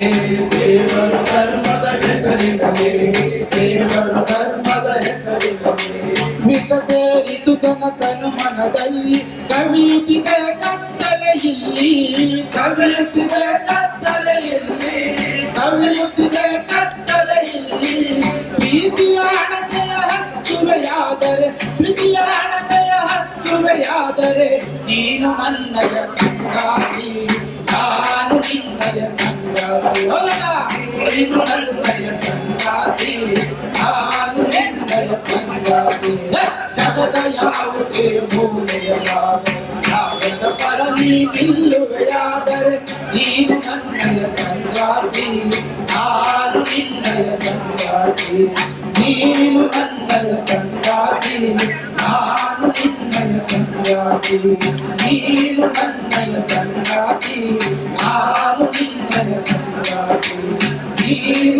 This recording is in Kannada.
ದೇವರು ಧರ್ಮದ ಹೆಸರಿನಲ್ಲಿ ದೇವರು ಧರ್ಮದ ಹೆಸರಿನಲ್ಲಿ ವಿಷ ಸೇರಿತು ಜನತನು ಮನದಲ್ಲಿ. ಕವಿಯುತ್ತಿದೆ ಕತ್ತಲೆ ಇಲ್ಲಿ. ಕವಿಯುತ್ತಿದೆ ಕತ್ತಲೆ ಇಲ್ಲಿ. ಕವಿಯುತ್ತಿದೆ ಕತ್ತಲೆ ಇಲ್ಲಿ. ಪ್ರೀತಿಯ ಹಣತೆಯ ಹಚ್ಚುವೆಯಾದರೆ, ಪ್ರೀತಿಯ ಹಣತೆಯ ಹಚ್ಚುವೆಯಾದರೆ, ನೀನು ನನ್ನಯ ಸಂಗಾತಿ ಜಗದ ಯಾವುದೇ ಮೂಲೆಯಲಾಗ ಯಾವದ ಪರ ನೀ ನಿಲ್ಲುವೆಯಾದರೆ ನೀನು ನನ್ನಯ ಸಂಗಾತಿ ನಾನು ನಿನ್ನಯ ಸಂಗಾತಿ ನೀನು ನನ್ನಯ ಸಂಗಾತಿ ನಾನು ನಿನ್ನಯ ಸಂಗಾತಿ ನೀನು സംഗാതി